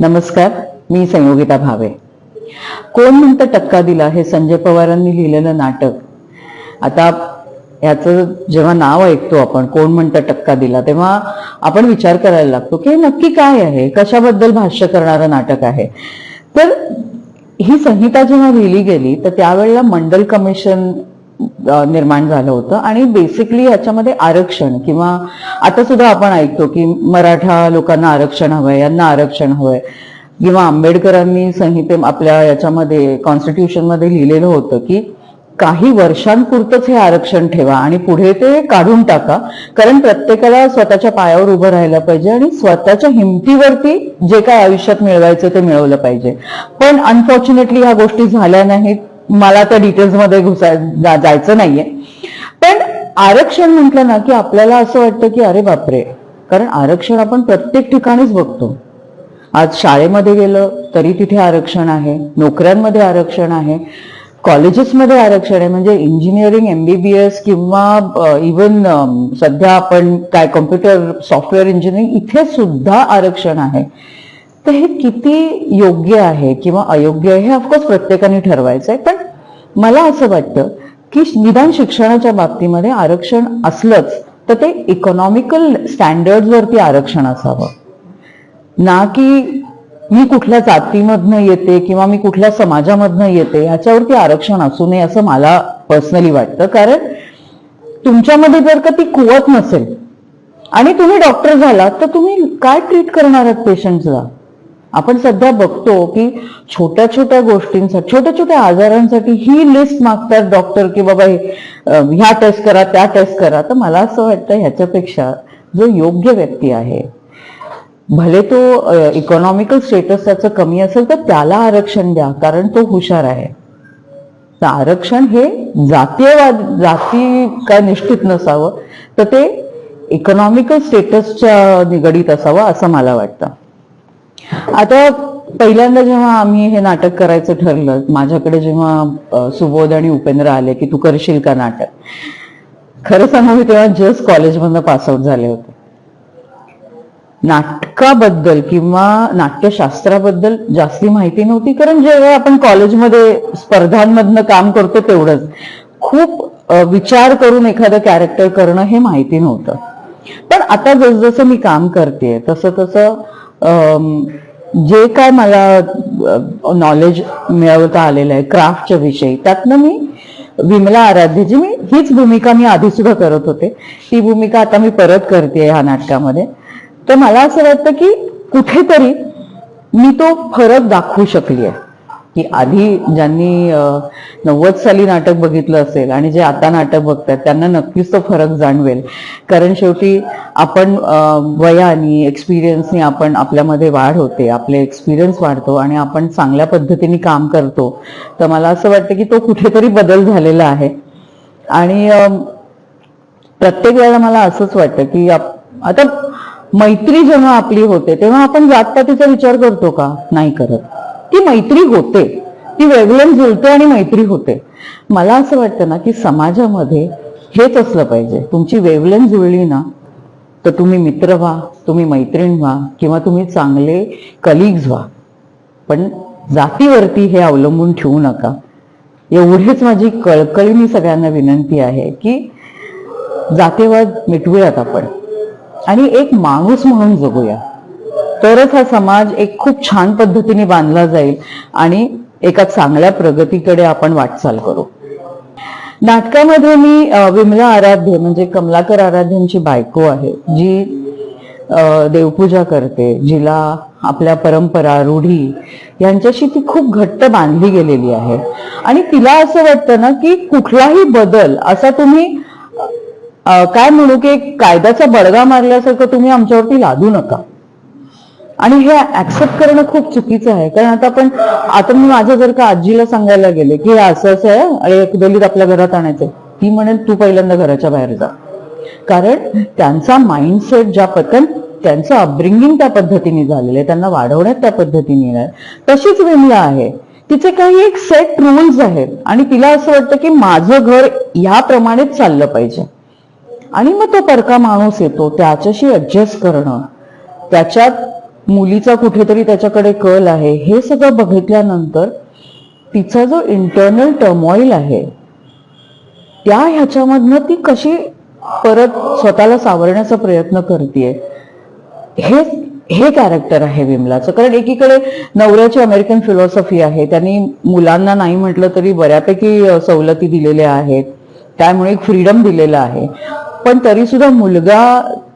नमस्कार मी संयोगिता भावे. कोण म्हणतं टक्का दिला हे संजय पवारांनी लिहिलेलं नाटक? आता याचं जेव्हा नाव ऐकतो आपण कोण म्हणतं टक्का दिला तेव्हा आपण विचार करायला लागतो की हे नक्की काय आहे? कशाबद्दल भाष्य करणारं नाटक आहे? तर ही संहिता जेव्हा लिहिली गेली तर त्यावेळेला मंडल कमिशन निर्माण झालं होतं. आणि बेसिकली याच्यामध्ये आरक्षण किंवा आता सुद्धा आपण ऐकतो की मराठा लोकांना आरक्षण हवंय यांना आरक्षण हवंय. किंवा आंबेडकरांनी संहिते आपल्या याच्यामध्ये कॉन्स्टिट्यूशनमध्ये लिहिलेलं होतं की काही वर्षांपुरतच हे आरक्षण ठेवा आणि पुढे ते काढून टाका. कारण प्रत्येकाला स्वतःच्या पायावर उभं राहायला पाहिजे आणि स्वतःच्या हिमतीवरती जे काय आयुष्यात मिळवायचं ते मिळवलं पाहिजे. पण अनफॉर्च्युनेटली ह्या गोष्टी झाल्या नाहीत. मला त्या डिटेल्समध्ये घुसाय जा- जायचं नाहीये. पण आरक्षण म्हटलं ना की आपल्याला असं वाटतं की अरे बापरे कारण आरक्षण आपण प्रत्येक ठिकाणीच बघतो. आज शाळेमध्ये गेलं तरी तिथे आरक्षण आहे नोकऱ्यांमध्ये आरक्षण आहे कॉलेजेसमध्ये आरक्षण आहे म्हणजे इंजिनिअरिंग एमबीबीएस किंवा इवन सध्या आपण काय कॉम्प्युटर सॉफ्टवेअर इंजिनिअरिंग इथे सुद्धा आरक्षण आहे. तर हे किती योग्य आहे किंवा अयोग्य आहे हे ऑफकोर्स प्रत्येकाने ठरवायचं आहे. पण मला असं वाटतं की निदान शिक्षणाच्या बाबतीमध्ये आरक्षण असलंच तर ते इकॉनॉमिकल स्टँडर्डवरती आरक्षण असावं. ना की मी कुठल्या जातीमधनं येते किंवा मी कुठल्या समाजामधनं येते ह्याच्यावरती आरक्षण असू नये असं मला पर्सनली वाटतं. कारण तुमच्यामध्ये जर का ती कुवत नसेल आणि तुम्ही डॉक्टर झालात तर तुम्ही काय ट्रीट करणार आहात पेशंटला आपण सध्या बघतो की छोट्या छोट्या गोष्टींसाठी छोट्या छोट्या आजारांसाठी ही लिस्ट मागतात डॉक्टर की बाबा ह्या टेस्ट करा त्या टेस्ट करा. तर मला असं वाटतं ह्याच्यापेक्षा जो योग्य व्यक्ती आहे भले तो इकॉनॉमिकल स्टेटस त्याचं कमी असेल तर त्याला आरक्षण द्या कारण तो हुशार आहे. तर आरक्षण हे जातीयवाद जाती काय निश्चित नसावं तर ते इकॉनॉमिकल स्टेटसच्या निगडीत असावं असं मला वाटतं. आता पहिल्यांदा जेव्हा आम्ही हे नाटक करायचं ठरलं माझ्याकडे जेव्हा सुबोध आणि उपेंद्र आले की तू करशील का नाटक? खरं सांगू मी तेव्हा जस्ट कॉलेजमधनं पासआउट झाले होते. नाटकाबद्दल किंवा नाट्यशास्त्राबद्दल जास्ती माहिती नव्हती कारण जेव्हा आपण कॉलेजमध्ये स्पर्धांमधनं काम करतो तेवढंच. खूप विचार करून एखादं कॅरेक्टर करणं हे माहिती नव्हतं. पण आता जसजसं मी काम करते तसं तसं जे काय मला नॉलेज मिळवता आलेलं आहे क्राफ्टच्या विषयी. त्यातनं मी विमला आराध्यची मी हीच भूमिका मी आधी सुद्धा करत होते. ती भूमिका आता मी परत करते ह्या नाटकामध्ये. तर मला असं वाटतं की कुठेतरी मी तो फरक दाखवू शकली आहे. की आधी ज्यांनी नव्वद साली नाटक बघितलं असेल आणि जे आता नाटक बघतात त्यांना नक्कीच तो फरक जाणवेल. कारण शेवटी आपण वयाने एक्सपिरियन्सनी आपण आपल्यामध्ये वाढ होते आपले एक्सपिरियन्स वाढतो आणि आपण चांगल्या पद्धतीने काम करतो. तर मला असं वाटतं की तो कुठेतरी बदल झालेला आहे. आणि प्रत्येक वेळेला मला असंच वाटतं की आता मैत्री जेव्हा आपली होते तेव्हा आपण जातपातीचा विचार करतो का? नाही करत. ती मैत्री होते. ती वेगळं जुळते आणि मैत्री होते. मला असं वाटतं ना की समाजामध्ये हेच असलं पाहिजे. तुमची वेवलेन जुळली ना तर तुम्ही मित्र व्हा तुम्ही मैत्रीण व्हा किंवा तुम्ही चांगले कलिग्ज व्हा. पण जातीवरती हे अवलंबून ठेवू नका. एवढीच माझी कळकळीने सगळ्यांना विनंती आहे की जातीवाद मिटवूयात आपण. आणि एक माणूस म्हणून जगूया. तरच हा समाज एक खूप छान पद्धतीने बांधला जाईल आणि एका चांगल्या प्रगतीकडे आपण वाटचाल करू. नाटकामध्ये मी विमला आराध्य म्हणजे कमलाकर आराध्यांची बायको आहे जी देवपूजा करते जिला आपल्या परंपरा रूढी यांच्याशी ती खूप घट्ट बांधली गेलेली आहे. आणि तिला असं वाटतं ना की कुठलाही बदल असा तुम्ही काय म्हणू की कायद्याचा बडगा मारल्यासारखं तुम्ही आमच्यावरती लादू नका. आणि हे ऍक्सेप्ट करणं खूप चुकीचं आहे. कारण आता आपण आता मी माझ्या जर का आजीला सांगायला गेले की असं असं आहे आणि एक दलित आपल्या घरात आणायचंय ती म्हणेल तू पहिल्यांदा घराच्या बाहेर जा. कारण त्यांचा माइंडसेट ज्या पतन त्यांचं अपब्रिंगिंग त्या पद्धतीने झालेलं आहे त्यांना वाढवण्यात त्या पद्धतीने आहे. तशीच विमला आहे. तिचे काही एक सेट रूल्स आहेत. आणि तिला असं वाटतं की माझं घर ह्याप्रमाणेच चाललं पाहिजे. आणि मग तो परका माणूस येतो त्याच्याशी ऍडजस्ट करणं त्याच्यात मुलीचा कुठेतरी त्याच्याकडे कल आहे. हे सगळं बघितल्यानंतर तिचा जो इंटरनल टर्मॉईल आहे त्या ह्याच्यामधनं ती कशी परत स्वतःला सावरण्याचा प्रयत्न करते हे हे कॅरेक्टर आहे विमलाचं. कारण एकीकडे नवऱ्याची अमेरिकन फिलॉसॉफी आहे त्यांनी मुलांना नाही म्हटलं तरी बऱ्यापैकी सवलती दिलेल्या आहेत त्यामुळे एक फ्रीडम दिलेलं आहे. पण तरी सुद्धा मुलगा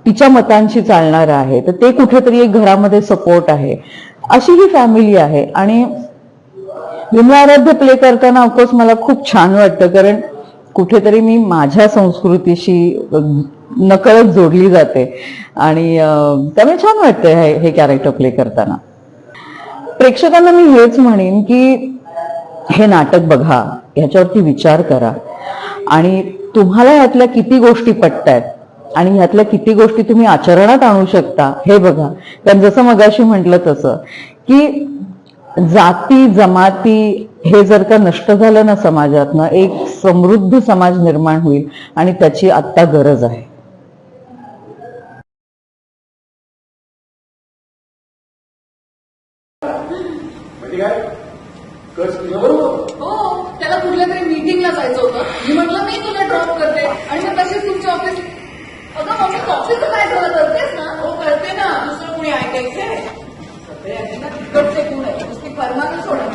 तिच्या मतांशी चालणार आहे. तर ते कुठेतरी एक घरामध्ये सपोर्ट आहे. अशी ही फॅमिली आहे. आणि विमलाराध्य प्ले करताना ऑफकोर्स मला खूप छान वाटतं. कारण कुठेतरी मी माझ्या संस्कृतीशी नकळत जोडली जाते. आणि त्यामुळे छान वाटतंय हे हे कॅरेक्टर प्ले करताना. प्रेक्षकांना मी हेच म्हणेन की हे नाटक बघा. ह्याच्यावरती विचार करा. आणि तुम्हाला ह्यातल्या किती गोष्टी पटतायत आणि ह्यातल्या किती गोष्टी तुम्ही आचरणात आणू शकता हे बघा. कारण जसं मगाशी म्हटलं तसं की जाती जमाती हे जर का नष्ट झालं ना समाजातनं एक समृद्ध समाज निर्माण होईल आणि त्याची आत्ता गरज आहे. म्हणजे हो त्याला कुठल्या तरी मीटिंगला जायचं होतं. मी म्हटलं मी तुला ड्रॉप करते. आणि मग तशीच तुमच्या ऑफिस अगं माझं ऑफिसचं काय झालं करतेस ना हो करते ना तिकडचे गुण आहे नुसती फरमानं सोडा.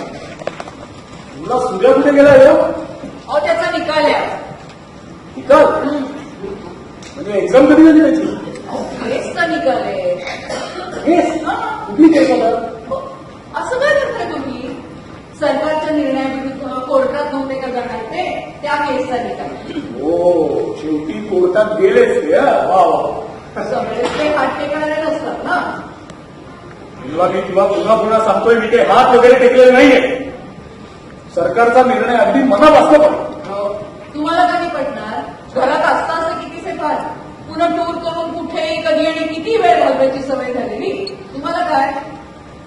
तुला सूर्या कुठे गेला यो अहो त्याचा निकाल आहे. निकाल? म्हणजे एक्झाम कधी झाली त्याची? अहो निकाल आहे. केस? हा. कुठली केस आता? हो. असं काय करताय तुम्ही? सरकारच्या निर्णयाविरुद्ध कोर्टात नव्हते का जाणार ते? त्या केसचा निकाल. हो शेवटी कोर्टात गेलेच ते हा? वा वा. सगळेच ते हात टेकणारे नसतात ना? तुला मी तुला पुन्हा पुन्हा सांगतोय मी काही हात वगैरे टेकलेले नाहीये. सरकारचा निर्णय अगदी मनापासून पण हो. तुम्हाला कधी पटणार? घरात असता असं किती फार पुन्हा टूर करून कुठे कधी आणि किती वेळ घालवायची सवय झालेली? तुम्हाला काय?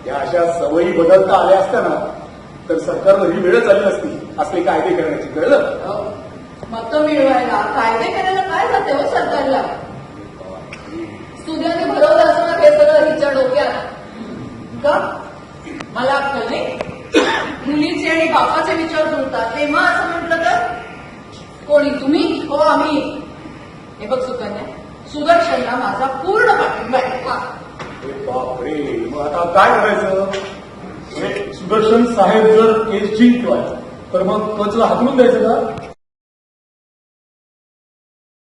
त्या अशा सवयी बदलता आल्या असत्या ना तर सरकारवर ही वेळच आली नसती. असले कायदे करण्याची. कळलं? हो. मतं मिळवायला कायदे करायला काय जाते हो सरकारला सुद्याने भरवलं असणार हे सगळं हिच्या डोक्यात का मला अक्कल नाही मुलीचे आणि बापाचे विचार जुळतात तेव्हा असं म्हटलं तर कोणी तुम्ही हो आम्ही दीपक बघ सुकन्या सुदर्शनला माझा पूर्ण पाठिंबा आहे. बापरे. मग आता काय करायचं? म्हणजे सुदर्शन साहेब जर केस जिंकवाय तर मग कचरा हाकलून द्यायचं का?